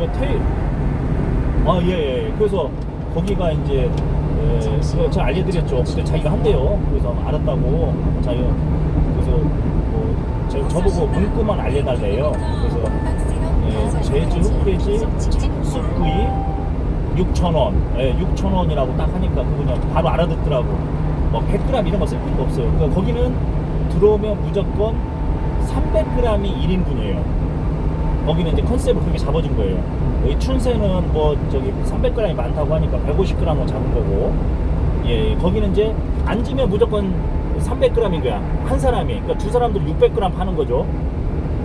그 테일 아, 예, 예. 그래서 거기가 이제, 예, 그거 제가 알려드렸죠. 그때 자기가 한대요. 그래서 알았다고. 자기가, 그래서 뭐, 저, 저보고 문구만 알려달래요. 그래서, 예, 제주 흑돼지 쑥구이 6,000원. 예, 6,000원이라고 딱 하니까 그분이 바로 알아듣더라고. 뭐 100g 이런 거 쓸 필요가 없어요. 그러니까 거기는 들어오면 무조건 300g이 1인분이에요. 거기는 이제 컨셉을 그렇게 잡아준 거예요. 여기 춘새는 뭐 저기 300g이 많다고 하니까 150g으로 잡은 거고, 예, 거기는 이제 앉으면 무조건 300g인 거야. 한 사람이. 그러니까 두 사람들 600g 파는 거죠.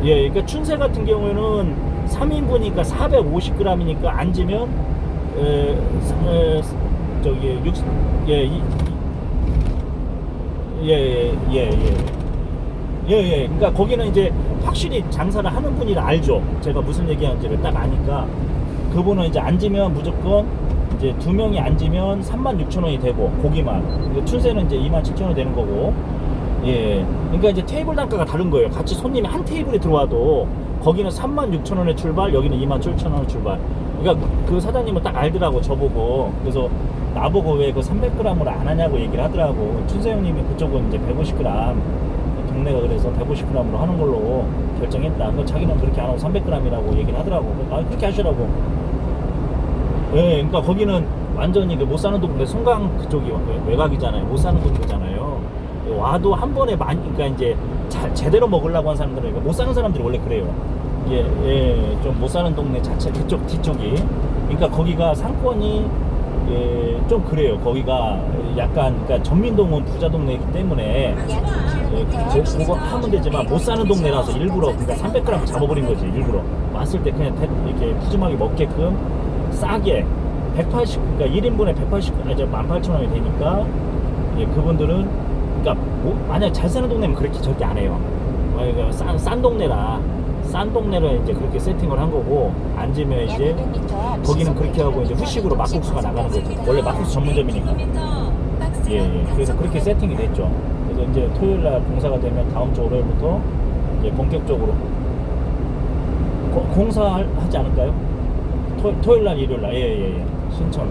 예, 그러니까 춘새 같은 경우에는 3인분이니까 450g이니까 앉으면 에, 사- 에, 저기 6, 예, 이, 예, 예, 예, 예. 예, 예. 그러니까 거기는 이제 확실히 장사를 하는 분이라 알죠. 제가 무슨 얘기하는지를 딱 아니까 그분은 이제 앉으면 무조건 이제 두 명이 앉으면 36,000원이 되고 고기만. 춘새는 이제 27,000원이 되는 거고. 예. 그러니까 이제 테이블 단가가 다른 거예요. 같이 손님이 한 테이블에 들어와도 거기는 36,000원에 출발, 여기는 27,000원에 출발. 그러니까 그 사장님은 딱 알더라고 저보고. 그래서 나보고 왜 그 300g으로 안 하냐고 얘기를 하더라고. 춘새 형님이 그쪽은 이제 150g 동네가 그래서 150g으로 하는 걸로 결정했다. 그 자기는 그렇게 안 하고 300g이라고 얘기를 하더라고. 아 그렇게 하시라고. 예, 그러니까 거기는 완전히 그 못 사는 동네 송강 그쪽이 외- 외곽이잖아요. 못 사는 동네잖아요. 와도 한 번에 많이, 그러니까 이제 자, 제대로 먹으려고 하는 사람들은 그러니까 못 사는 사람들이 원래 그래요. 예, 예, 좀 못 사는 동네 자체 그쪽 뒤쪽이. 그러니까 거기가 상권이 예, 좀 그래요. 거기가 약간 그러니까 전민동은 부자 동네이기 때문에 예, 고, 그거 하면 되지만 못 사는 동네라서 일부러 그러니까 300g 잡아버린 거지 일부러 왔을 때 그냥 대- 이렇게 푸짐하게 먹게끔 싸게 180 그러니까 1인분에 180 아, 이제 18,000원이 되니까 예, 그분들은 그러니까 뭐, 만약 잘 사는 동네면 그렇게 절대 안 해요. 어, 그러니까 싼, 싼 동네라 싼 동네를 이제 그렇게 세팅을 한 거고 앉으면 이제 거기는 그렇게 하고 이제 후식으로 막국수가 나가는 거지. 원래 막국수 전문점이니까. 예, 예. 그래서 그렇게 세팅이 됐죠. 그래서 이제 토요일 날 공사가 되면 다음 주 월요일부터 이제 본격적으로 고- 공사하지 않을까요? 토, 토요일 날, 일요일 날. 예, 예, 예. 신청.